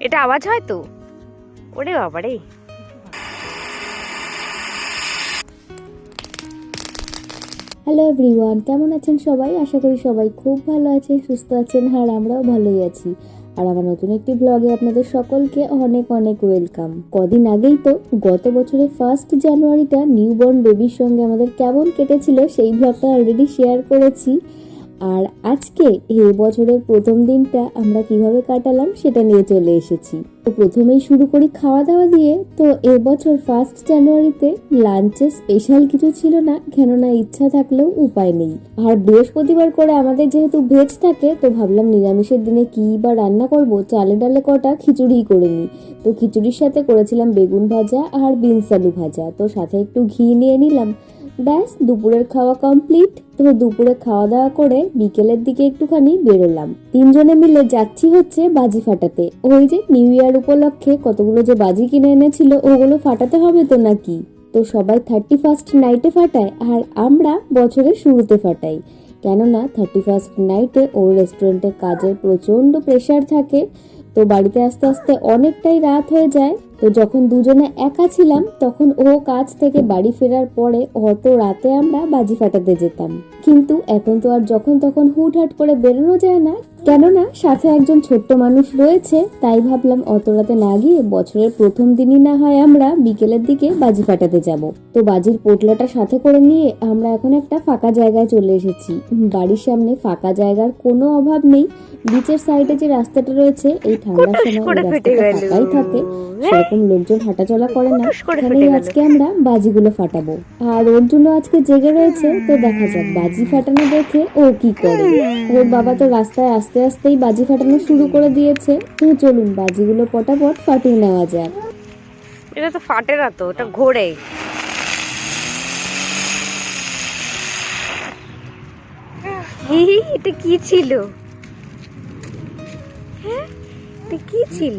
এটা আওয়াজ হয় তো? ওরে বাবা রে হ্যালো এভরিওয়ান কেমন আছেন সবাই? আশা করি সবাই খুব ভালো আছেন, সুস্থ আছেন, আর আমরাও ভালোই আছি। আর আমার নতুন একটি ব্লগে আপনাদের সকলকে অনেক অনেক ওয়েলকাম কদিন আগেই তো গত বছরের ফার্স্ট জানুয়ারিটা নিউবর্ন বেবির সঙ্গে আমাদের কেমন কেটেছিল সেই ব্লগটা অলরেডি শেয়ার করেছি। আর আজকে এই বছরের প্রথম দিনটা আমরা কীভাবে কাটালাম সেটা নিয়ে চলে এসেছি। তো প্রথমেই শুরু করি খাওয়া দাওয়া দিয়ে। তো এবছর ফার্স্ট জানুয়ারিতে লাঞ্চে স্পেশাল কিছু ছিল না, কেননা ইচ্ছা থাকলেও উপায় নেই। আর বৃহস্পতিবার করে আমাদের যেহেতু ভেজ থাকে, তো ভাবলাম নিরামিষের দিনে কি বা রান্না করব, চালে ডালে কটা খিচুড়িই করে নিই। তো খিচুড়ির সাথে করেছিলাম বেগুন ভাজা আর বিনস আলু ভাজা। তো সাথে একটু ঘি নিয়ে নিলাম। ব্যাস, দুপুরের খাওয়া কমপ্লিট তো দুপুরে খাওয়া দাওয়া করে বিকেলের দিকে একটুখানি বেরোলাম। তিনজনে মিলে যাচ্ছি হচ্ছে বাজি ফাটাতে। ওই যে নিউ ইয়ার উপলক্ষে কতগুলো যে বাজি কিনে এনেছিল, ওগুলো ফাটাতে হবে তো নাকি? তো সবাই থার্টি ফার্স্ট নাইটে ফাটায় আর আমরা বছরের শুরুতে ফাটাই। কেননা থার্টি ফার্স্ট নাইটে ও রেস্টুরেন্টে কাজের প্রচণ্ড প্রেশার থাকে। তো বাড়িতে আস্তে আস্তে অনেকটাই রাত হয়ে যায়। তো যখন দুজনে একা ছিলাম তখন ও কাজ থেকে বাড়ি ফেরার পরে অত রাতে আমরা বাজি ফাটাতে যেতাম। কিন্তু এখন তো আর যখন তখন হুটহাট করে বেরোনো যায় না। কেননা সাথে একজন ছোট্ট মানুষ রয়েছে তাই ভাবলাম অত রাতে না গিয়ে বছরের প্রথম দিনই না হয় আমরা বিকেলের দিকে বাজি ফাটাতে যাব। তো বাজির পোটলাটা সাথে করে নিয়ে আমরা এখন একটা ফাঁকা জায়গায় চলে এসেছি। বাড়ির সামনে ফাঁকা জায়গার কোনো অভাব নেই। বিচের সাইডে যে রাস্তাটা রয়েছে এই ঠান্ডার সময় রাস্তাটা ফাঁকাই থাকে। সেরকম লোকজন হাঁটাচলা করে না এখানেই আজকে আমরা বাজিগুলো ফাটাবো। আর ওর জন্য আজকে জেগে রয়েছে তো দেখা যাক বাজি ফাটানো দেখে ও কি করে। ওর বাবা তো রাস্তায় আস্তে আস্তেই বাজি ফাটানো শুরু করে দিয়েছে তো চলুন বাজিগুলো পটাপট ফাটিয়ে নেওয়া যাক। এটা তো ফাটে না তো ওটা ঘোরে এটা কি ছিল? হ্যাঁ? এটা কি ছিল?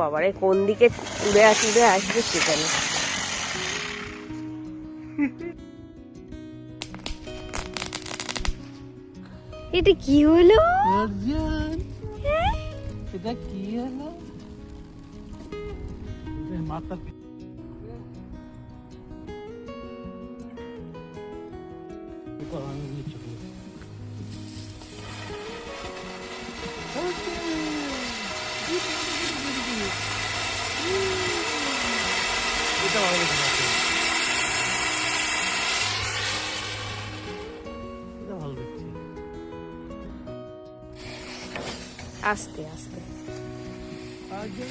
বাবারে কোন দিকে উড়ে আসে উড়ে আসবে সেখানে এটা কি হলো? এটা কি হলো? মাথা। এটা ভালো আমাকে। এটা ভালো দেখছি আস্তে আস্তে আগে